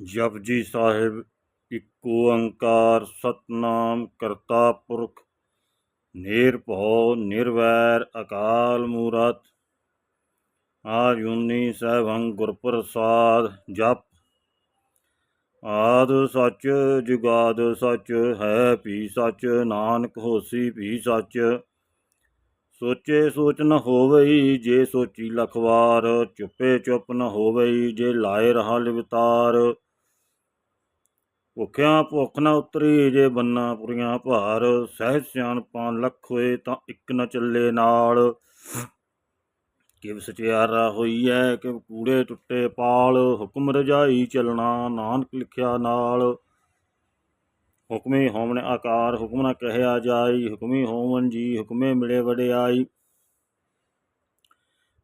ਜਪਜੀ ਸਾਹਿਬ ਇੱਕ ਓੰਕਾਰ ਸਤਨਾਮ ਕਰਤਾ ਪੁਰਖ ਨਿਰਭਉ ਨਿਰਵੈਰ ਅਕਾਲ ਮੂਰਤ। ਆਜੂਨੀ ਸਹਿਬੰ ਗੁਰ ਪ੍ਰਸਾਦ ਜਪ। ਆਦ ਸੱਚ ਜੁਗਾਦ ਸੱਚ ਹੈ ਭੀ ਸੱਚ, ਨਾਨਕ ਹੋਸੀ ਵੀ ਸੱਚ। ਸੋਚੇ ਸੋਚ ਨ ਹੋਵਈ ਜੇ ਸੋਚੀ ਲਖਵਾਰ, ਚੁੱਪੇ ਚੁੱਪ ਨ ਹੋਵਈ ਜੇ ਲਾਏ ਰਹਾ ਲਿਵਤਾਰ। ਭੁੱਖਿਆਂ ਭੁੱਖ ਨਾ ਉਤਰੀ ਜੇ ਬੰਨਾ ਪੁਰੀਆਂ ਭਾਰ, ਸਹਿਜ ਸਿਆਣਪਾਂ ਲੱਖ ਹੋਏ ਤਾਂ ਇੱਕ ਨਾ ਚੱਲੇ ਨਾਲ। ਕਿਵ ਸਚਿਆਰਾ ਹੋਈ ਐ ਕਿ ਕੂੜੇ ਟੁੱਟੇ ਪਾਲ, ਹੁਕਮ ਰਜਾਈ ਚੱਲਣਾ ਨਾਨਕ ਲਿਖਿਆ ਨਾਲ। ਹੁਕਮੇ ਹੋਵਨ ਆਕਾਰ, ਹੁਕਮ ਨਾ ਕਹਿਆ ਜਾਈ, ਹੁਕਮੀ ਹੋਵਨ ਜੀ, ਹੁਕਮੇ ਮਿਲੇ ਵਡਿਆਈ।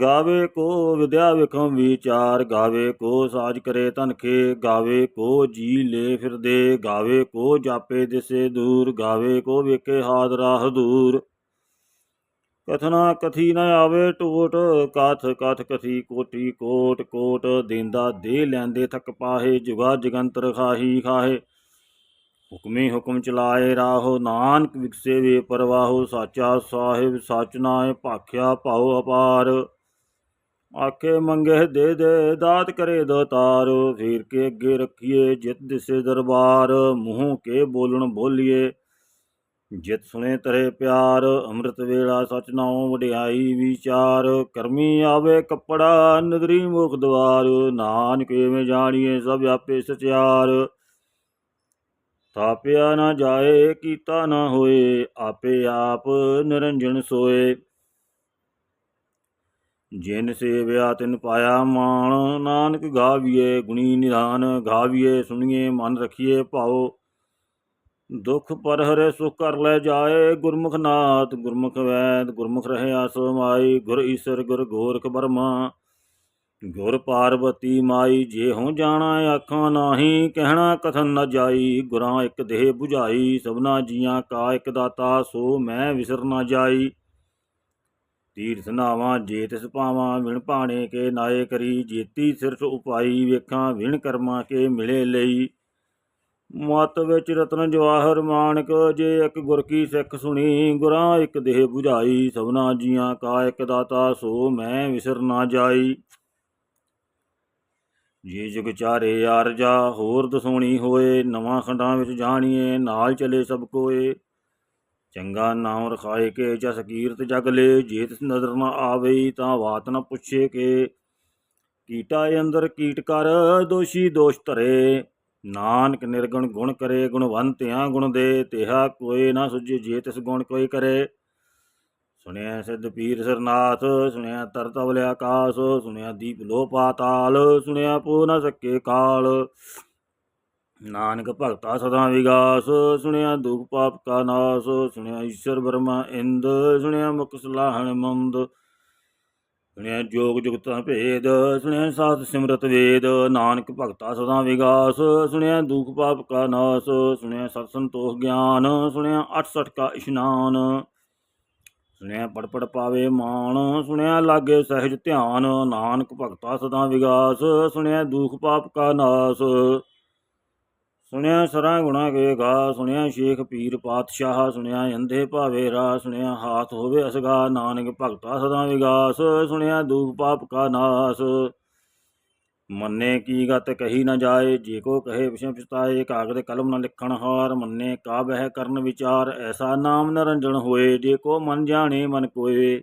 ਗਾਵੇ ਕੋ ਵਿਦਿਆ ਵਿਖਮ ਵਿਚਾਰ, ਗਾਵੇ ਕੋ ਸਾਜ ਕਰੇ ਤਨਖੇ ਗਾਵੇ ਕੋ ਜੀ ਲੈ ਫਿਰਦੇ, ਗਾਵੇ ਕੋ ਜਾਪੇ ਦਿਸੇ ਦੂਰ, ਗਾਵੇ ਕੋ ਵੇਖੇ ਹਾਦ ਰਾਹ ਦੂਰ। ਕਥਨਾ ਕਥੀ ਨ ਆਵੇ ਟੋਟ, ਕਥ ਕਥ ਕਥੀ ਕੋਟੀ ਕੋਟ ਕੋਟ ਦੇਂਦਾ ਦੇ ਲੈਂਦੇ ਥਕ ਪਾਹੇ, ਜੁਗਾ ਜਗੰਤਰ ਖਾਹੀ ਖਾਹੇ। ਹੁਕਮੀ ਹੁਕਮ ਚਲਾਏ ਰਾਹੋ, ਨਾਨਕ ਵਿਕਸੇ ਵੇ ਪਰਵਾਹੋ, ਸਾਚਾ ਸਾਹਿਬ ਸਚ ਨਾਏ ਭਾਖਿਆ ਭਾਉ ਅਪਾਰ। ਆਖੇ ਮੰਗੇ ਦੇ ਦੇ, ਦਾਤ ਕਰੇ ਦਾਤਾਰ ਫੇਰ ਕੇ ਅੱਗੇ ਰੱਖੀਏ ਜਿਤ ਦਿਸੇ ਦਰਬਾਰ। ਮੂੰਹ ਕੇ ਬੋਲਣ ਬੋਲੀਏ, ਜਿਤ ਸੁਣੇ ਤਰੇ ਪਿਆਰ। ਅੰਮ੍ਰਿਤ ਵੇਲਾ ਸਚ ਨਾਉ ਵਡਿਆਈ ਵਿਚਾਰ। ਕਰਮੀ ਆਵੇ ਕੱਪੜਾ ਨਦਰੀ ਮੁਖ ਦਵਾਰ। ਨਾਨਕ ਏਵੇਂ ਜਾਣੀਏ ਸਭ ਆਪੇ ਸਚਿਆਰ। ਤਾਪਿਆ ਨਾ ਜਾਏ, ਕੀਤਾ ਨਾ ਹੋਏ, ਆਪੇ ਆਪ ਨਿਰੰਜਨ ਸੋਏ। ਜਿਨ ਸੇਵਿਆ ਤਿਨ ਪਾਇਆ ਮਾਣ, ਨਾਨਕ ਗਾਵੀਏ, ਗੁਣੀ ਨਿਧਾਨ ਗਾਵੀਏ, ਸੁਣੀਏ ਮਨ ਰਖੀਏ ਭਾਉ। ਦੁਖ ਪਰ ਹਰੇ ਸੁਖ ਕਰ ਲੈ ਜਾਏ, ਗੁਰਮੁਖ ਨਾਥ, ਗੁਰਮੁਖ ਵੈਦ, ਗੁਰਮੁਖ ਰਹੇ ਆਸੋ ਮਾਈ, ਗੁਰ ਈਸਰ, ਗੁਰ ਗੋਰਖ ਬਰਮਾ। ਗੁਰ ਪਾਰਵਤੀ ਮਾਈ, ਜੇ ਹਉ ਜਾਣਾ ਆਖਾਂ ਨਾਹੀ, ਕਹਿਣਾ ਕਥਨ ਨ ਜਾਈ, ਗੁਰਾਂ ਇੱਕ ਦੇਹ 부ਝਾਈ ਸਭਨਾ ਜੀਆਂ ਕਾ ਇੱਕ ਦਾਤਾ, ਸੋ ਮੈਂ ਵਿਸਰ ਨਾ ਜਾਈ। ਤੀਰਥ ਨਾਵਾਂ ਜੇ ਤਿਸ ਪਾਵਾਂ ਵਿਣ ਭਾਣੇ ਕੇ ਨਾਏ ਕਰੀ, ਜੇਤੀ ਸਿਰਫ ਉਪਾਈ, ਵੇਖਾਂ ਵਿਣ ਕਰਮਾਂ ਕੇ ਮਿਲੇ ਲਈ। ਮਤ ਵਿੱਚ ਰਤਨ ਜਵਾਹਰ ਮਾਨਕ ਜੇ ਇੱਕ ਗੁਰ ਕੀ ਸਿੱਖ ਸੁਣੀ, ਗੁਰਾਂ ਇੱਕ ਦੇਹ 부ਝਾਈ ਸਭਨਾ ਜੀਆਂ ਕਾ ਇੱਕ ਦਾਤਾ, ਸੋ ਮੈਂ ਵਿਸਰ ਨਾ ਜਾਈ। ਜੇ ਜੁਗ ਚਾਰੇ ਆਰਜਾ, ਹੋਰ ਦਸੋਣੀ ਹੋਏ, ਨਵਾਂ ਖੰਡਾਂ ਵਿੱਚ ਜਾਣੀਏ, ਨਾਲ ਚਲੇ ਸਭ ਕੋਏ। ਚੰਗਾ ਨਾਮ ਰਖਾਏ ਕੇ ਜਸ ਕੀਰਤ ਜਗ ਲੇ ਜੇ ਤਿਸ ਨਦਰ ਨ ਆਵੇ ਤਾਂ ਬਾਤ ਨਾ ਪੁੱਛੇ ਕੇ। ਕੀਟਾ ਅੰਦਰ ਕੀਟ ਕਰ, ਦੋਸ਼ੀ ਦੋਸ਼ ਧਰੇ। ਨਾਨਕ ਨਿਰਗੁਣ ਗੁਣ ਕਰੇ, ਗੁਣਵੰਤਿਆਂ ਗੁਣ ਦੇ। ਤਿਹਾ ਕੋਈ ਨਾ ਸੁਝੇ ਜੇ ਤਿਸ ਗੁਣ ਕੋਈ ਕਰੇ। ਸੁਣਿਆ ਸਿੱਧ ਪੀਰ ਸਰਨਾਥ, ਸੁਣਿਆ ਤਰਤ ਅਵਲੇ ਆਕਾਸ ਸੁਣਿਆ ਦੀਪ ਲੋ ਪਾਤਾਲ ਸੁਣਿਆ ਪੂ ਨਾ ਸਕੇ ਕਾਲ। ਨਾਨਕ ਭਗਤਾ ਸਦਾ ਵਿਗਾਸ, ਸੁਣਿਆ ਦੁਖ ਪਾਪ ਕਾ ਨਾਸ, ਸੁਣਿਆ ਈਸ਼ਰ ਬਰਮਾ ਇੰਦ, ਸੁਣਿਆ ਮੁਖ ਸਲਾਹਣ ਮੰਦ, ਸੁਣਿਆ ਜੋਗ ਜੁਗਤਾਂ ਭੇਦ, ਸੁਣਿਆ ਸਾਧ ਸਿਮਰਤ ਵੇਦ, ਨਾਨਕ ਭਗਤਾ ਸਦਾ ਵਿਗਾਸ, ਸੁਣਿਆ ਦੁਖ ਪਾਪ ਕਾ ਨਾਸ, ਸੁਣਿਆ ਸਤ ਸੰਤੋਖ ਗਿਆਨ, ਸੁਣਿਆ 68 ਕਾ ਇਸ਼ਨਾਨ, ਸੁਣਿਆ ਪੜਪੜ ਪਾਵੇ ਮਾਨ ਸੁਣਿਆ ਲਾਗੇ ਸਹਿਜ ਧਿਆਨ, ਨਾਨਕ ਭਗਤਾ ਸਦਾ ਵਿਗਾਸ, ਸੁਣਿਆ ਦੁਖ ਪਾਪ ਕਾ ਨਾਸ ਸੁਣਿਆ ਸਰਾਂ ਗੁਣਾ ਕੇ ਗਾ, ਸੁਣਿਆ ਸ਼ੇਖ ਪੀਰ ਪਾਤਸ਼ਾਹ, ਸੁਣਿਆ ਅੰਧੇ ਭਾਵੇ ਰਾ, ਸੁਣਿਆ ਹਾਥ ਹੋਵੇ ਅਸਗਾ, ਨਾਨਕ ਭਗਤਾ ਸਦਾ ਵਿਗਾਸ, ਸੁਣਿਆ ਦੁਖ ਪਾਪ ਕਾ ਨਾਸ। ਮੰਨੇ ਕੀ ਗਤ ਕਹੀ ਨਾ ਜਾਏ, ਜੇ ਕੋ ਕਹੇ ਵਿਸ਼ੇ ਪਛਤਾਏ, ਕਾਗਦ ਕਲਮ ਨਾ ਲਿਖਣ ਹਾਰ, ਮੰਨੇ ਕਾ ਬਹਿ ਕਰਨ ਵਿਚਾਰ, ਐਸਾ ਨਾਮ ਨਰੰਜਨ ਹੋਏ, ਜੇ ਕੋ ਮਨ ਜਾਣੇ ਮਨ ਕੋਏ।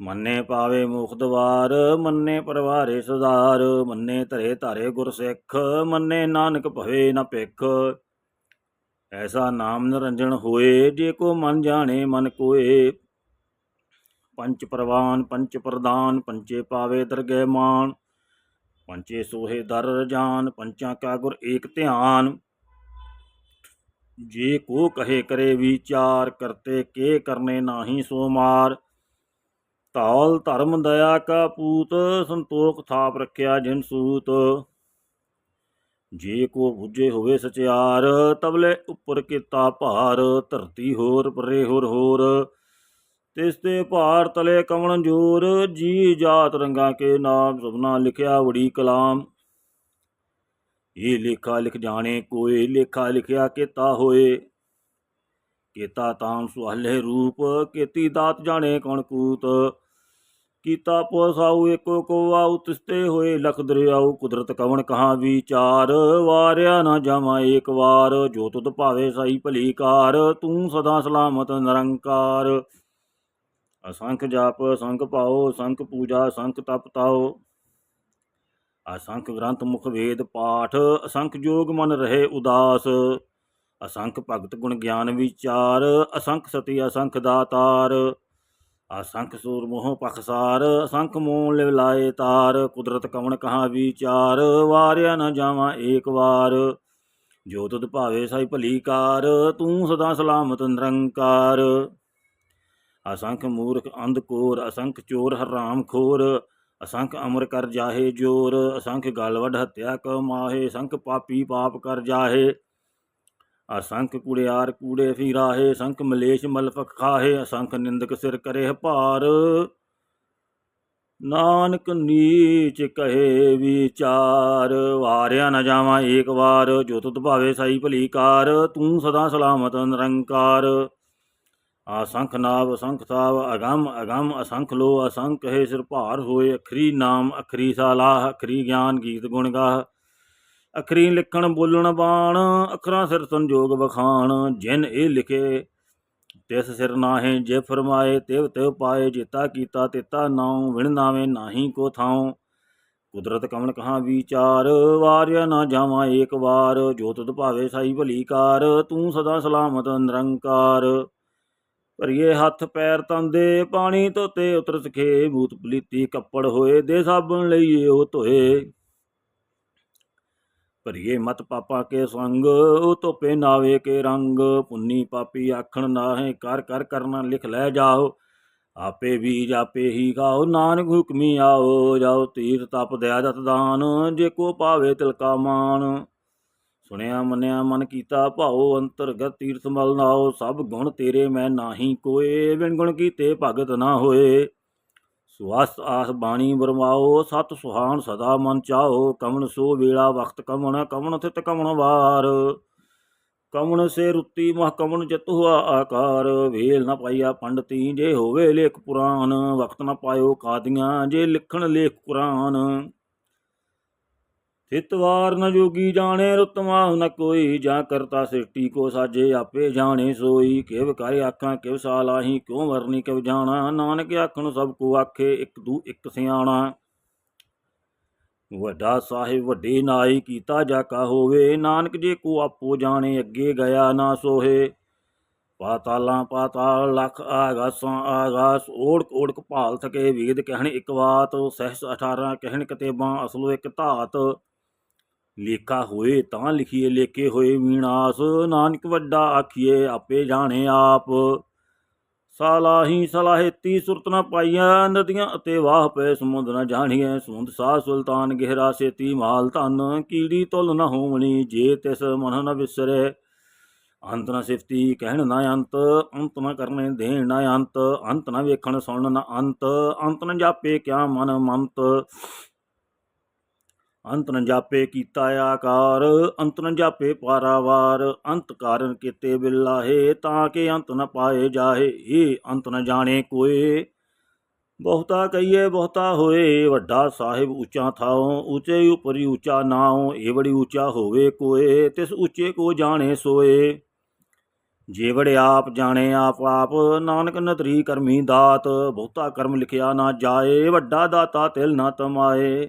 ਮੰਨੇ ਪਾਵੇ ਮੁਖਦਵਾਰ ਮੰਨੇ ਪਰਵਾਰੇ ਸੁਧਾਰ, ਮੰਨੇ ਧਰੇ ਧਾਰੇ ਗੁਰਸਿੱਖ, ਮੰਨੇ ਨਾਨਕ ਭਵੇ ਨ ਭਿਖ। ਐਸਾ ਨਾਮ ਨਿਰੰਜਨ ਹੋਏ, ਜੇ ਕੋ ਮਨ ਜਾਣੇ ਮਨ ਕੋਏ। ਪੰਚ ਪ੍ਰਵਾਨ, ਪੰਚ ਪ੍ਰਦਾਨ, ਪੰਚੇ ਪਾਵੇ ਦਰਗਹਿ ਮਾਨ ਪੰਚੇ ਸੋਹੇ ਦਰ ਰਜਾਨ ਪੰਚਾਂ ਕਾ ਗੁਰ ਏਕ ਧਿਆਨ। ਜੇ ਕੋ ਕਹੇ ਕਰੇ ਵਿਚਾਰ, ਕਰਤੇ ਕੇ ਕਰਨੇ ਨਾਹੀ ਸੋ ਮਾਰ ਧੌਲ ਧਰਮ ਦਇਆ ਕਾ ਪੂਤ, ਸੰਤੋਖ ਥਾਪ ਰੱਖਿਆ ਜਿਨ ਸੂਤ। ਜੇ ਕੋ ਬੁੱਝੇ ਹੋਵੇ ਸਚਿਆਰ ਤਬਲੇ ਉੱਪਰ ਕੀਤਾ ਭਾਰ, ਧਰਤੀ ਹੋਰ ਪਰੇ ਹੋਰ ਹੋਰ। ਤਿਸ ਤੇ ਭਾਰ ਤਲੇ ਕਵਣ ਜੋਰ, ਜੀ ਜਾਤ ਰੰਗਾ ਕੇ ਨਾਮ ਸਭਨਾ ਲਿਖਿਆ ਵੜੀ ਕਲਾਮ। ਇਹ ਲੇਖਾ ਲਿਖ ਜਾਣੇ ਕੋਏ ਲੇਖਾ ਲਿਖਿਆ ਕੀਤਾ ਹੋਏ। ਕੇਤਾ ਤਾਮ ਸੁਹਲੇ ਰੂਪ, ਕੇਤੀ ਦਾਤ ਜਾਣੇ ਕਣ ਕੂਤ ਕੀਤਾ ਪੋਸਾਉ ਏਕੋ ਕੋਆ ਆਉ, ਤਿਸਤੇ ਹੋਏ ਲਖ ਦਰਿਆਉ। ਕੁਦਰਤ ਕਵਣ ਕਹਾ ਵਿਚਾਰ, ਵਾਰਿਆ ਨਾ ਜਾਵਾਂ ਏਕ ਵਾਰ। ਜੋ ਤੁਧ ਭਾਵੇ ਸਾਈ ਭਲੀ ਕਾਰ, ਤੂੰ ਸਦਾ ਸਲਾਮਤ ਨਿਰੰਕਾਰ। ਅਸੰਖ ਜਾਪ, ਸੰਖ ਪਾਓ, ਸੰਖ ਪੂਜਾ, ਸੰਖ ਤਪ ਤਾਓ। ਅਸੰਖ ਗ੍ਰੰਥ ਮੁਖ ਵੇਦ ਪਾਠ, ਅਸੰਖ ਜੋਗ ਮਨ ਰਹੇ ਉਦਾਸ। ਅਸੰਖ ਭਗਤ ਗੁਣ ਗਿਆਨ ਵਿਚਾਰ, ਅਸੰਖ ਸਤੀ, ਅਸੰਖ ਦਾਤਾਰ, ਅਸੰਖ ਸੂਰ ਮੋਹ ਪਖਸਾਰ ਅਸੰਖ ਮੋਹ ਲਿਵ ਲਾਏ ਤਾਰ, ਕੁਦਰਤ ਕਵਣ ਕਹਾ ਵਿਚਾਰ, ਵਾਰਿਆ ਨਾ ਜਾਵਾਂ ਏਕ ਵਾਰ। ਜੋ ਤੁਧ ਭਾਵੇ ਸਾਈ ਭਲੀ ਕਾਰ, ਤੂੰ ਸਦਾ ਸਲਾਮਤ ਨਿਰੰਕਾਰ। ਅਸੰਖ ਮੂਰਖ ਅੰਧ ਕੋਰ, ਅਸੰਖ ਚੋਰ ਹਰਾਮ ਖੋਰ, ਅਸੰਖ ਅਮਰ ਕਰ ਜਾਹੇ ਜੋਰ, ਅਸੰਖ ਗਲ ਵਡ ਕ ਮਾਹੇ ਅਸੰਖ ਪਾਪੀ ਪਾਪ ਕਰ ਜਾਹੇ। ਅਸੰਖ ਕੁੜਿਆਰ ਕੂੜੇ ਫੀਰਾਹੇ ਅਸੰਖ ਮਲੇਸ਼ ਮਲਫਕ ਖਾਹੇ, ਅਸੰਖ ਨਿੰਦਕ ਸਿਰ ਕਰੇ ਭਾਰ। ਨਾਨਕ ਨੀਚ ਕਹੇ ਵਿਚਾਰ, ਵਾਰਿਆ ਨਾ ਜਾਵਾਂ ਏਕ ਵਾਰ, ਜੋ ਤੁਧ ਭਾਵੇ ਸਾਈ ਭਲੀ ਕਾਰ, ਤੂੰ ਸਦਾ ਸਲਾਮਤ ਨਿਰੰਕਾਰ। ਅਸੰਖ ਨਾਵ, ਅਸੰਖ ਤਾਵ ਅਗੰਮ ਅਗੰਮ, ਅਸੰਖ ਲੋ ਅਸੰਖ ਹੈ ਸਿਰ ਭਾਰ ਹੋਏ, ਅਖਰੀ ਨਾਮ, ਅਖਰੀ ਸਾਲਾਹ, ਅਖਰੀ ਗਿਆਨ ਗੀਤ ਗੁਣ ਗਾਹ। ਅਖਰੀ ਲਿਖਣ ਬੋਲਣ ਬਾਣ, ਅਖਰਾਂ ਸਿਰ ਸੰਜੋਗ ਬਖਾਣ ਜਿਨ ਇਹ ਲਿਖੇ, ਤਿਸ ਸਿਰ ਨਾਹੇ ਜੇ ਫਰਮਾਏ, ਤਿਵ ਤਿਵ ਪਾਏ, ਜੀਤਾ ਕੀਤਾ ਤਿਤਾ ਨਾਉ, ਵਿਣ ਨਾਵੇਂ ਨਾਹੀ ਕੋ ਥਾਉ। ਕੁਦਰਤ ਕਮਨ ਕਹਾ ਵਿਚਾਰ, ਵਾਰਿਆ ਨਾ ਜਾਵਾਂ ਏਕ ਵਾਰ, ਜੋ ਤੁਧ ਭਾਵੇ ਸਾਈ ਭਲੀ ਕਾਰ, ਤੂੰ ਸਦਾ ਸਲਾਮਤ ਨਿਰੰਕਾਰ। ਭਰੀਏ ਹੱਥ ਪੈਰ ਤੰਦੇ, ਪਾਣੀ ਧੋਤੇ ਉਤਰ ਸਖੇ ਭੂਤ ਪਲੀਤੀ ਕੱਪੜ ਹੋਏ, ਦੇ ਸਾਬਣ ਲਈਏ ਉਹ ਧੋਏ। ਭਰੀਏ ਮਤ ਪਾਪਾ ਕੇ ਸੰਗ ਧੋਪੇ ਨਾਵੇ ਕੇ ਰੰਗ। ਪੁੰਨੀ ਪਾਪੀ ਆਖਣ ਨਾਹੇ, ਕਰ ਕਰ, ਕਰਨਾ ਲਿਖ ਲੈ ਜਾਓ। ਆਪੇ ਬੀਜ ਆਪੇ ਹੀ ਖਾਓ, ਨਾਨਕ ਹੁਕਮੀ ਆਓ। ਜਾਓ ਤੀਰ ਤਪ ਦਇਆ ਦਤ ਦਾਨ, ਜੇ ਕੋ ਪਾਵੇ ਤਿਲਕਾ ਮਾਨ ਸੁਣਿਆ ਮੰਨਿਆ ਮਨ ਕੀਤਾ ਭਾਉ, ਅੰਤਰਗਤ ਤੀਰਥ ਮਲ ਨਾਓ ਸਭ ਗੁਣ ਤੇਰੇ ਮੈਂ ਨਾਹੀ ਕੋਏ ਵਿਣ ਗੁਣ ਕੀਤੇ ਭਗਤ ਨਾ ਹੋਏ। ਸੁਆਸ ਆਸ ਬਾਣੀ ਬਰਮਾਓ, ਸਤ ਸੁਹਾਣ ਸਦਾ ਮਨ ਚਾਓ ਕਮਨ ਸੋ ਵੇਲਾ ਵਖਤ ਕਮਨ ਕਮਨ ਥਿਤ ਕਮਨ ਵਾਰ। ਕਮਨ ਸੇ ਰੁੱਤੀ ਮਹ ਕਮਨ ਜਤ ਹੁਆ ਆਕਾਰ। ਵੇਲ ਨ ਪਾਈਆ ਪੰਡਤੀ ਜੇ ਹੋਵੇ ਲੇਖ ਪੁਰਾਨ ਵਖਤ ਨ ਪਾਇਓ ਕਾਦੀਆਂ ਜੇ ਲਿਖਣ ਲੇਖ ਕੁਰਾਨ। ਤਿਤਵਾਰ ਨ ਜੋਗੀ ਜਾਣੇ ਰੁਤਮਾ ਨ ਕੋਈ। ਜਾਂ ਕਰਤਾ ਸਿਰਟੀ ਕੋ ਸਾਜੇ, ਆਪੇ ਜਾਣੇ ਸੋਈ। ਕਿਵ ਕਰ ਆਖਾਂ, ਕਿਵ ਸਾਲਾਹੀ ਕਿਉ ਵਰਨੀ, ਕਿਵ ਜਾਣਾ। ਨਾਨਕ ਆਖਣ, ਸਭ ਕੋ ਆਖੇ, ਇੱਕ ਦੂ ਇੱਕ ਸਿਆਣਾ। ਵੱਡਾ ਸਾਹਿਬ, ਵੱਡੇ ਨਾਈ, ਕੀਤਾ ਜਾ ਕਾ ਹੋਵੇ। ਨਾਨਕ ਜੇ ਕੋ ਆਪੋ ਜਾਣੇ, ਅੱਗੇ ਗਿਆ ਨਾ ਸੋਹੇ। ਪਾਤਾਲਾਂ ਪਾਤਾਲ, ਲਖ ਆਗਾਸਾਂ ਆਗਾਸ। ਓੜਕ ਓੜਕ ਭਾਲ ਥਕੇ, ਵੇਦ ਕਹਿਣ ਇਕ ਬਾਤ। ਸਹਿਸ 18 ਕਹਿਣ ਕਿਤੇਬਾਂ, ਅਸਲੋ ਇੱਕ ਧਾਤ। ਲੇਖਾ ਹੋਏ ਤਾਂ ਲਿਖੀਏ, ਲੇਖੇ ਹੋਏ ਵੀਣਾਸ ਨਾਨਕ ਵੱਡਾ ਆਖੀਏ, ਆਪੇ ਜਾਣੇ ਆਪ। ਸਾਲਾਹੀ ਸਲਾਹੇਤੀ ਸੁਰਤ ਨਾ ਪਾਈਆਂ ਨਦੀਆਂ ਅਤੇ ਵਾਹ ਪਏ ਸਮੁੰਦ ਨਾ ਜਾਣੀਐ। ਸਮੁੰਦ ਸਾਹ ਸੁਲਤਾਨ, ਗਹਿਰਾ ਸੇਤੀ ਮਾਲ ਧਨ। ਕੀੜੀ ਤੁਲ ਨਾ ਹੋਵਣੀ, ਜੇ ਤਿਸ ਮਨ ਨਾ ਵਿਸਰੇ। ਅੰਤ ਨਾ ਸਿਫਤੀ, ਕਹਿਣ ਨਾ ਅੰਤ। ਅੰਤ ਨਾ ਕਰਨੇ, ਦੇਣ ਨਾ ਅੰਤ। ਅੰਤ ਨਾ ਵੇਖਣ, ਸੁਣਨ ਨਾ ਅੰਤ। ਅੰਤ ਨਾ ਜਾਪੇ ਕਿਆ ਮਨ ਮੰਤ। ਅੰਤ ਨ ਜਾਪੇ ਕੀਤਾ ਆਕਾਰ, ਅੰਤ ਨ ਪਾਰਾਵਾਰ, ਅੰਤ ਕਾਰਨ ਕੀਤੇ ਬਿਲਾਹੇ, ਤਾਂ ਕਿ ਅੰਤ ਨ ਪਾਏ ਜਾਹੇ ਇਹ ਅੰਤ ਨ ਜਾਣੇ ਕੋਏ। ਬਹੁਤਾ ਕਹੀਏ, ਬਹੁਤਾ ਹੋਏ, ਵੱਡਾ ਸਾਹਿਬ ਉੱਚਾ ਥਾਉ, ਉੱਚੇ ਉਪਰੀ ਉੱਚਾ ਨਾਉ, ਇਹ ਬੜੀ ਉੱਚਾ ਹੋਵੇ ਕੋਏ, ਤਿਸ ਉੱਚੇ ਕੋ ਜਾਣੇ ਸੋਏ। ਜੇਵੜੇ ਆਪ ਜਾਣੇ ਆਪ ਆਪ, ਨਾਨਕ ਨਤਰੀ ਕਰਮੀ ਦਾਤ, ਬਹੁਤਾ ਕਰਮ ਲਿਖਿਆ ਨਾ ਜਾਏ, ਵੱਡਾ ਦਾਤਾ ਤਿਲ ਨਾ ਤਮਾਏ।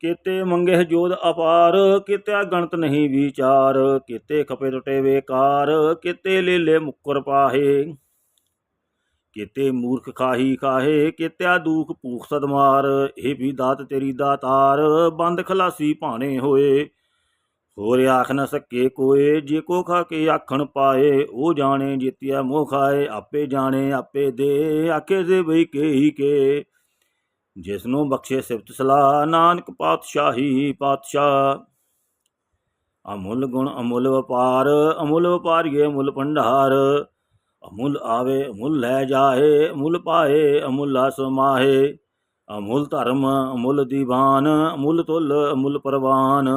ਕੀਤੇ ਮੰਗੇ ਜੋਦ ਅਪਾਰ, ਕੀਤਿਆ ਗਣਤ ਨਹੀਂ ਵਿਚਾਰ, ਕੀਤੇ ਖਪੇ ਟੁੱਟੇ ਵੇਕਾਰ ਕੀਤੇ ਲੇਲੇ ਮੁੱਕਰ ਪਾਹੇ, ਕੀਤੇ ਮੂਰਖ ਖਾਹੀ ਖਾਹੇ, ਕੀਤਿਆ ਦੂਖ ਭੂਖ ਸਦਮਾਰ, ਇਹ ਵੀ ਦਾਤ ਤੇਰੀ ਦਾਤਾਰ, ਬੰਦ ਖਲਾਸੀ ਭਾਣੇ ਹੋਏ। ਹੋਰ ਆਖ ਨਾ ਸਕੇ ਕੋਏ, ਜੇ ਕੋ ਖਾ ਕੇ ਆਖਣ ਪਾਏ, ਉਹ ਜਾਣੇ ਜਿਤਿਆ ਮੋਹ ਖਾਏ, ਆਪੇ ਜਾਣੇ, ਆਪੇ ਦੇ, ਆਖੇ ਦੇ ਬਈ ਕੇ ਹੀ ਕੇ। ਜਿਸ ਨੂੰ ਬਖਸ਼ੇ ਸਿਫਤ ਸਲਾਹ, ਨਾਨਕ ਪਾਤਸ਼ਾਹੀ, ਪਾਤਸ਼ਾਹ। ਅਮੁੱਲ ਗੁਣ, ਅਮੁੱਲ ਵਪਾਰ, ਅਮੁੱਲ ਵਪਾਰੀਏ ਅਮੁੱਲ ਭੰਡਾਰ। ਅਮੁੱਲ ਆਵੇ, ਅਮੁੱਲ ਲੈ ਜਾਏ, ਅਮੁੱਲ ਪਾਏ, ਅਮੁੱਲ ਸਮਾਹੇ ਅਮੁੱਲ ਧਰਮ, ਅਮੁੱਲ ਦੀਵਾਨ, ਅਮੁੱਲ ਤੁਲ, ਅਮੁੱਲ ਪਰਵਾਨ।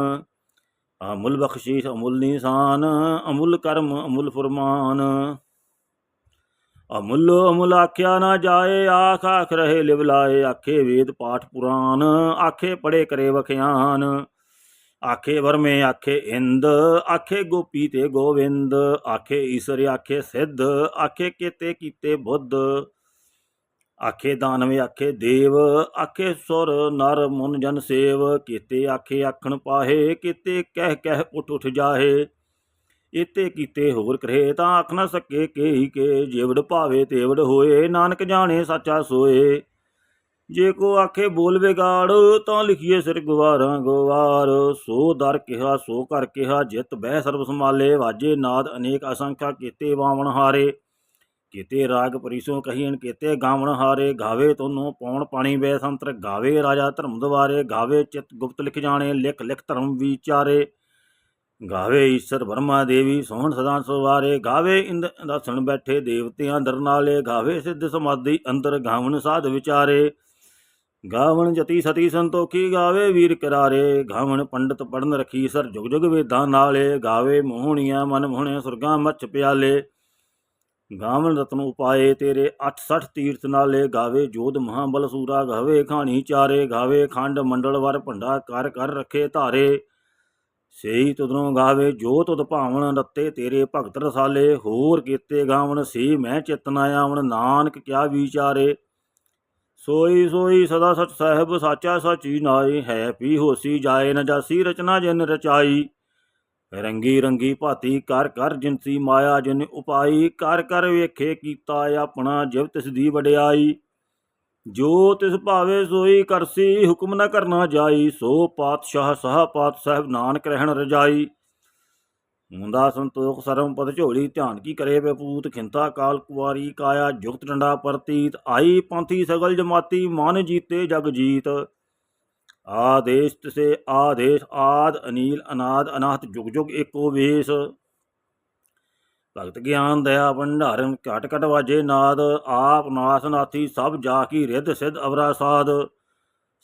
ਅਮੁੱਲ ਬਖਸ਼ੀਸ਼, ਅਮੁੱਲ ਨਿਸ਼ਾਨ, ਅਮੁੱਲ ਕਰਮ, ਅਮੁੱਲ ਫਰਮਾਨ। ਅਮੁੱਲ ਅਮੁੱਲ ਆਖਿਆ ਨਾ ਜਾਏ, ਆਖ ਆਖ ਰਹੇ ਲਿਵਲਾਏ ਆਖੇ ਵੇਦ ਪਾਠ ਪੁਰਾਨ ਆਖੇ ਪੜੇ ਕਰੇ ਵਖਿਆਨ। ਆਖੇ ਵਰਮੇ, ਆਖੇ ਇੰਦ, ਆਖੇ ਗੋਪੀ ਤੇ ਗੋਵਿੰਦ, ਆਖੇ ਈਸ਼ਰ, ਆਖੇ ਸਿੱਧ, ਆਖੇ ਕੀਤੇ ਕੀਤੇ ਬੁੱਧ। ਆਖੇ ਦਾਨਵੇ, ਆਖੇ ਦੇਵ, ਆਖੇ ਸੁਰ, ਨਰ, ਮੁਨ, ਜਨ ਸੇਵ, ਕੀਤੇ ਆਖੇ ਆਖਣ ਪਾਹੇ, ਕੀਤੇ ਕਹਿ ਕਹਿ ਉਠ ਉਠ ਜਾਹੇ। ਇਤੇ ਕੀਤੇ ਹੋਰ ਕਰੇ ਤਾਂ ਆਖ ਨਾ ਸਕੇ ਕੇਹੀ ਕੇ, ਜੇਵੜ ਭਾਵੇ ਤੇਵੜ ਹੋਏ, ਨਾਨਕ ਜਾਣੇ ਸਾਚਾ ਸੋਏ। ਜੇ ਕੋ ਆਖੇ ਬੋਲ ਵਿਗਾੜ, ਤਾਂ ਲਿਖੀਏ ਸਿਰ ਗਵਾਰਾਂ ਗਵਾਰ। ਸੋ ਦਰ ਕਿਹਾ, ਸੋ ਕਰ ਕਿਹਾ, ਜਿਤ ਬਹਿ ਸਰਬ ਸੰਭਾਲੇ, ਵਾਜੇ ਨਾਦ ਅਨੇਕ ਅਸੰਖਾ ਕੀਤੇ ਵਾਵਣ ਹਾਰੇ। ਕੀਤੇ ਰਾਗ ਪਰਿਸੋਂ ਕਹੀਣ, ਕੀਤੇ ਗਾਵਣ ਹਾਰੇ। ਗਾਵੇ ਤੋਨੋਂ ਪੌਣ ਪਾਣੀ ਬੈ ਸੰਤਰ, ਗਾਵੇ ਰਾਜਾ ਧਰਮ ਦਵਾਰੇ। ਗਾਵੇ ਚਿਤ ਗੁਪਤ ਲਿਖ ਜਾਣੇ, ਲਿਖ ਲਿਖ ਧਰਮ ਵਿਚਾਰੇ। ਗਾਵੇ ਈਸ਼ਰ ਵਰਮਾ ਦੇਵੀ, ਸੋਹਣ ਸਦਾ ਸਵਾਰੇ, ਗਾਵੇ ਇੰਦ ਦਸਣ ਬੈਠੇ ਦੇਵਤਿਆਂ ਦਰਨਾਲੇ, ਗਾਵੇ ਸਿੱਧ ਸਮਾਧੀ ਅੰਦਰ ਗਾਵਣ ਸਾਧ ਵਿਚਾਰੇ। ਗਾਵਣ ਜਤੀ ਸਤੀ ਸੰਤੋਖੀ, ਗਾਵੇ ਵੀਰ ਕਰਾਰੇ। ਗਾਵਣ ਪੰਡਤ ਪੜਨ ਰਖੀ ਸਰ ਜੁਗ ਜੁਗ ਵੇਦਾਂ ਨਾਲੇ। ਗਾਵੇ ਮੋਹਣੀਆਂ ਮਨ ਮੋਹਣੇ ਸੁਰਗਾਂ ਮੱਚ ਪਿਆਲੇ। ਗਾਵਣ ਰਤਨ ਉਪਾਏ ਤੇਰੇ 68 ਤੀਰਥ ਨਾਲੇ। ਗਾਵੇ ਜੋਧ ਮਹਾਬਲ ਸੂਰਾ, ਗਾਵੇ ਖਾਣੀ ਚਾਰੇ। ਗਾਵੇ ਖੰਡ ਮੰਡਲ ਵਰ ਭੰਡਾ ਕਰ ਕਰ ਰਖੇ ਧਾਰੇ। ਸੇਈ ਤੁਧਰੋਂ ਗਾਵੇ, ਜੋ ਤੁਧ ਭਾਵਣ ਰੱਤੇ ਤੇਰੇ ਭਗਤ ਰਸਾਲੇ, ਹੋਰ ਕੀਤੇ ਗਾਵਣ ਸੇ ਮੈਂ ਚਿਤਨ ਆਵਣ, ਨਾਨਕ ਕਿਆ ਵਿਚਾਰੇ। ਸੋਈ ਸੋਈ ਸਦਾ ਸਚ ਸਾਹਿਬ, ਸਾਚਾ ਸਾਚੀ ਨਾਈ ਹੈ, ਪੀ ਹੋਸੀ ਜਾਏ ਨ ਜਾਸੀ, ਰਚਨਾ ਜਿਨ ਰਚਾਈ। ਰੰਗੀ ਰੰਗੀ ਭਾਤੀ ਕਰ ਕਰ ਜਿਨਸੀ ਮਾਇਆ ਜਿਨ ਉਪਾਈ, ਕਰ ਕਰ ਵੇਖੇ ਕੀਤਾ ਆਪਣਾ, ਜਿਵ ਤਿਸ ਦੀ ਵਡਿਆਈ। ਜੋ ਤਿਸ ਭਾਵੇ ਸੋਈ ਕਰਸੀ, ਹੁਕਮ ਨਾ ਕਰਨਾ ਜਾਈ, ਸੋ ਪਾਤਸ਼ਾਹ ਸਾਹ ਪਾਤ ਸਾਹਿਬ ਨਾਨਕ ਰਹਿਣ ਰਜਾਈ। ਮੁੰਦਾ ਸੰਤੋਖ ਸਰਮ ਪਦ ਝੋਲੀ, ਧਿਆਨ ਕੀ ਕਰੇ ਬੇਪੂਤ ਖਿੰਤਾ ਕਾਲ ਕੁਵਾਰੀ ਕਾਇਆ, ਜੁਗਤ ਡੰਡਾ ਪਰਤੀਤ, ਆਈ ਪੰਥੀ ਸਗਲ ਜਮਾਤੀ, ਮਨ ਜੀਤੇ ਜਗ ਜੀਤ। ਆਦੇਸ਼ ਤਿਸੇ ਆਦੇਸ਼ ਆਦ, ਅਨੀਲ ਅਨਾਦ, ਅਨਾਹਤ ਜੁਗ ਜੁਗ ਏਕੋ ਵੇਸ। ਭਗਤ ਗਿਆਨ ਦਇਆ ਭੰਡਾਰਨ, ਘਟ ਘਟ ਵਾਜੇ ਨਾਦ, ਆਪ ਨਾਸ ਨਾਥੀ, ਸਭ ਜਾ ਕੀ ਰਿੱਧ ਸਿੱਧ ਅਵਰਾ ਸਾਧ।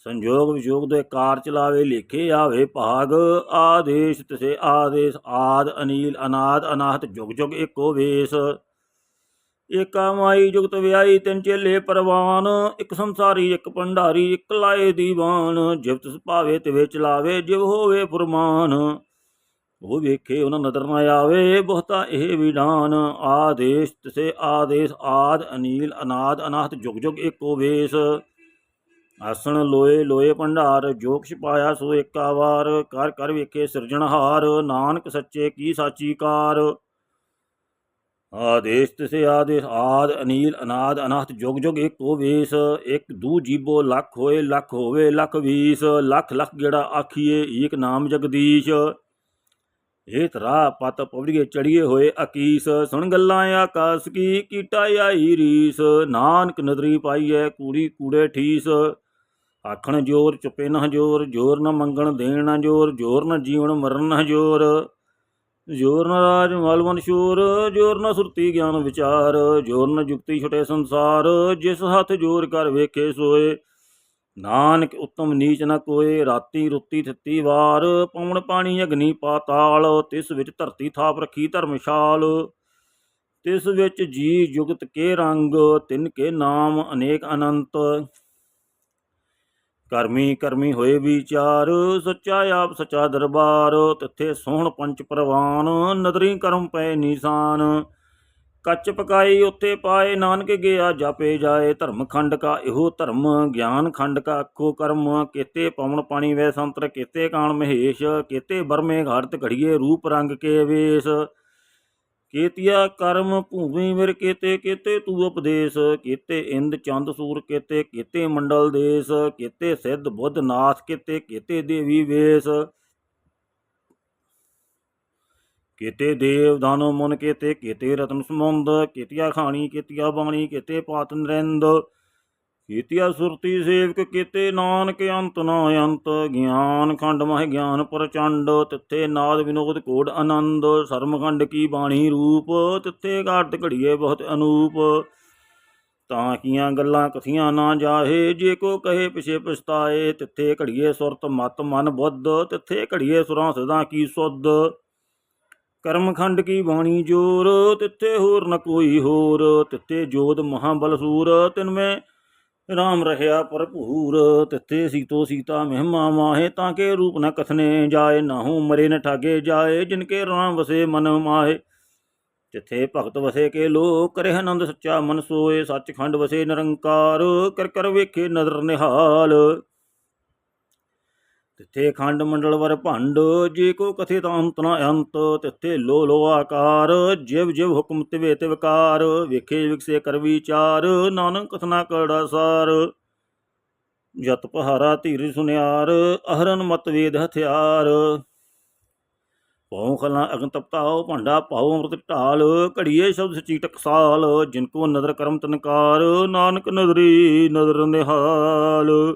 ਸੰਜੋਗ ਵਿਜੋਗ ਦੇ ਕਾਰ ਚਲਾਵੇ ਲਿਖੇ ਆਵੇ ਭਾਗ। ਆਦੇਸ਼ ਤਿਸੇ ਆਦੇਸ਼, ਆਦ ਅਨੀਲ, ਅਨਾਦ ਅਨਾਹਤ, ਜੁਗ ਜੁਗ ਏਕੋ ਵੇਸ। ਏਕਾ ਮਾਈ ਜੁਗਤ ਵਿਆਈ ਤਿੰਨ ਚੇਲੇ ਪਰਵਾਨ। ਇੱਕ ਸੰਸਾਰੀ, ਇੱਕ ਭੰਡਾਰੀ, ਇੱਕ ਲਾਏ ਦੀਵਾਨ। ਜਿਵ ਤਿਸ ਭਾਵੇ ਤਿਵੇ ਚਲਾਵੇ, ਜਿਵ ਹੋਵੇ ਫਰਮਾਨ। ਉਹ ਵੇਖੇ ਉਹਨਾਂ ਨਦਰ ਨਾ ਆਵੇ ਬਹੁਤਾ ਇਹ ਵਿਡਾਨ ਆਦੇਸ਼ ਤਿਸੇ ਆਦੇਸ਼, ਆਦ ਅਨੀਲ, ਅਨਾਦ, ਅਨਾਹਤ, ਜੁਗ ਜੁਗ ਏਕੋ ਵੇਸ। ਆਸਣ ਲੋਏ ਲੋਏ ਭੰਡਾਰ ਜੋਗ ਛਪਾਇਆ ਸੋ ਏਕਾ ਵਾਰ। ਕਰ ਕਰ ਵੇਖੇ ਸਿਰਜਣਹਾਰ ਨਾਨਕ ਸੱਚੇ ਕੀ ਸਾਚੀ ਕਾਰ। ਆਦੇਸ਼ ਤਿਸੇ ਆਦੇਸ਼, ਆਦ ਅਨੀਲ, ਅਨਾਦ, ਅਨਾਹਤ, ਜੁਗ ਜੁਗ ਏਕੋ ਵੇਸ। ਇੱਕ ਦੂ ਜੀਬੋ ਲੱਖ ਹੋਏ, ਲੱਖ ਹੋਵੇ, ਲੱਖ ਵੀਸ। ਲੱਖ ਲੱਖ ਗੇੜਾ ਆਖੀਏ, ਏਕ ਨਾਮ ਜਗਦੀਸ਼। ਇਹ ਤਰਾ ਪਤ ਪਵੜੀਏ ਚੜੀਏ ਹੋਏ ਅਕੀਸ। ਸੁਣ ਗੱਲਾਂ ਆਕਾਸ ਕੀ, ਕੀਟਾ ਆਈ ਰੀਸ। ਨਾਨਕ ਨਦਰੀ ਪਾਈਐ ਕੂੜੀ ਕੂੜੇ ਠੀਸ। ਆਖਣ ਜੋਰ ਚੁਪੇ ਨਾ ਜੋਰ ਜੋਰ ਨਾ ਮੰਗਣ ਦੇਣ ਨਾ ਜੋਰ ਜੋਰ ਨਾ ਜੀਵਨ ਮਰਨ ਨਾ ਜੋਰ ਜੋਰ ਨਾ ਰਾਜ ਮਲਵਨ ਸ਼ੂਰ, ਜੋਰ ਨਾ ਸੁਰਤੀ ਗਿਆਨ ਵਿਚਾਰ। ਜੋਰ ਨਾ ਜੁਗਤੀ ਛਟੇ ਸੰਸਾਰ, ਜਿਸ ਹੱਥ ਜੋਰ ਕਰ ਵੇਖੇ ਸੋਏ। ਨਾਨਕ ਉਤਮ ਨੀਚ ਨ ਕੋਏ, ਰਾਤੀ ਰੁੱਤੀ ਥਿੱਤੀ ਵਾਰ, ਪਵਨ ਪਾਣੀ ਅਗਨੀ ਪਾਤਾਲ, ਤਿਸ ਵਿੱਚ ਧਰਤੀ ਥਾਪ ਰੱਖੀ ਧਰਮਸ਼ਾਲ। ਤਿਸ ਵਿੱਚ ਜੀ ਜੁਗਤ ਕੇ ਰੰਗ, ਤਿਨ ਕੇ ਨਾਮ ਅਨੇਕ ਅਨੰਤ। ਕਰਮੀ ਕਰਮੀ ਹੋਏ ਵਿਚਾਰ, ਸੱਚਾ ਆਪ ਸੱਚਾ ਦਰਬਾਰ, ਤਿੱਥੇ ਸੋਹਣ ਪੰਚ ਪ੍ਰਵਾਨ, ਨਦਰੀ ਕਰਮ ਪਏ ਨਿਸ਼ਾਨ। ਕੱਚ ਪਕਾਈ ਉੱਤੇ ਪਾਏ ਨਾਨਕ ਗਿਆ, ਜਾਪੇ ਜਾਏ ਧਰਮ ਖੰਡ ਕਾ, ਇਹੋ ਧਰਮ ਗਿਆਨ ਖੰਡ ਕਾ, ਅੱਖੋ ਕਰਮ ਕੀਤੇ ਪਵਨ ਪਾਣੀ ਵੈ ਸੰਤਰ, ਕੀਤੇ ਕਾਣ ਮਹੇਸ਼, ਕੀਤੇ ਬਰਮੇ ਘਾੜਤ ਘੜੀਏ ਰੂਪ ਰੰਗ ਕੇ ਵੇਸ। ਕੀਤਿਆ ਕਰਮ ਭੂਮੀ ਮਿਰ ਕੀਤੇ ਕੀਤੇ ਤੂ ਉਪਦੇਸ਼। ਕੀਤੇ ਇੰਦ ਚੰਦ ਸੂਰ ਕੀਤੇ ਕੀਤੇ ਮੰਡਲ ਦੇਸ। ਕੀਤੇ ਸਿੱਧ ਬੁੱਧ ਨਾਥ ਕੀਤੇ ਕੀਤੇ ਦੇਵੀ ਵੇਸ। ਕੀਤੇ ਦੇਵ ਦਾਨੋ ਮਨ ਕੀਤੇ ਕੀਤੇ ਰਤਨ ਸਮੁੰਦ ਕੀਤਿਆ ਖਾਣੀ, ਕੀਤਿਆ ਬਾਣੀ, ਕੀਤੇ ਪਾਤ ਨਰਿੰਦ, ਕੀਤਿਆ ਸੁਰਤੀ ਸੇਵਕ, ਕੀਤੇ ਨਾਨਕ ਅੰਤ ਨਾ ਅੰਤ, ਗਿਆਨ ਖੰਡ ਮਹਿ ਗਿਆਨ ਪ੍ਰਚੰਡ, ਤਿੱਥੇ ਨਾਦ ਵਿਨੋਦ ਕੋਡ ਆਨੰਦ ਸਰਮਖੰਡ ਕੀ ਬਾਣੀ ਰੂਪ, ਤਿੱਥੇ ਘਾਟ ਘੜੀਏ ਬਹੁਤ ਅਨੂਪ। ਤਾਂ ਕੀਆਂ ਗੱਲਾਂ ਕਥੀਆਂ ਨਾ ਜਾਹੇ, ਜੇ ਕੋ ਕਹੇ ਪਿਛੇ ਪਛਤਾਏ, ਤਿੱਥੇ ਘੜੀਏ ਸੁਰਤ ਮਤ ਮਨ ਬੁੱਧ, ਤਿੱਥੇ ਘੜੀਏ ਸੁਰਾਂ ਸਦਾ ਕੀ ਸੁਧ। ਕਰਮਖੰਡ ਕੀ ਬਾਣੀ ਜੋਰ, ਤਿੱਥੇ ਹੋਰ ਨ ਕੋਈ ਹੋਰ, ਤਿੱਥੇ ਜੋਦ ਮਹਾਬਲ ਸੂਰ, ਤਿਨ ਰਾਮ ਰਹਿਆ ਭਰਪੂਰ, ਤਿੱਥੇ ਸੀਤੋ ਸੀਤਾ ਮਹਿਮਾ ਮਾਹੇ, ਤਾਂ ਕੇ ਰੂਪ ਨ ਕਥਨੇ ਜਾਏ, ਨਾਹੂ ਮਰੇ ਨ ਠਾਗੇ ਜਾਏ, ਜਿਨ ਕੇ ਰਾਮ ਵਸੇ ਮਨ ਮਾਹੇ। ਤਿੱਥੇ ਭਗਤ ਵਸੇ ਕੇ ਲੋਕ ਕਰੇ ਆਨੰਦ ਸੱਚਾ ਮਨ ਸੋਏ, ਸੱਚਖੰਡ ਵਸੇ ਨਿਰੰਕਾਰ, ਕਰ ਕਰ ਵੇਖੇ ਨਦਰ ਨਿਹਾਲ। ਤਿੱਥੇ ਖੰਡ ਮੰਡਲ ਵਰ ਭੰਡ, ਜੇ ਕੋ ਕਥੇ ਤਾਂ ਅੰਤ ਨਾ ਅੰਤ, ਤਿੱਥੇ ਲੋ ਲੋ ਆਕਾਰ, ਜਿਵ ਜਿਵ ਹੁਕਮ ਤਿਵੇ ਤਿਵਕਾਰ ਵੇਖੇ ਵਿਖਸੇ ਕਰ ਵਿਚਾਰ, ਨਾਨਕ ਕਥਨਾ ਕੜਾ ਸਾਰ। ਜਤ ਪਹਾਰਾ ਧੀਰ ਸੁਨਿਆਰ, ਅਹਰਨ ਮਤ ਵੇਦ ਹਥਿਆਰ। ਪਉ ਖਲਾ ਅਗਨ ਤਪਤਾਓ ਭਾਂਡਾ ਪਾਉ ਅੰਮ੍ਰਿਤ ਢਾਲ, ਘੜੀਏ ਸ਼ਬਦ ਸਚੀ ਟਕਸਾਲ ਜਿਨ ਕੋ ਨਦਰ ਕਰਮ ਤਨਕਾਰ, ਨਾਨਕ ਨਦਰੀ ਨਦਰ ਨਿਹਾਲ।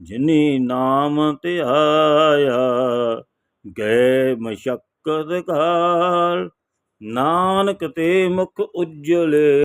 ਜਿਨੀ ਨਾਮ ਧਿਆਇਆ ਗਏ ਮਸ਼ਕਤ ਕਾਲ ਨਾਨਕ ਤੇ ਮੁਖ ਉਜਲੇ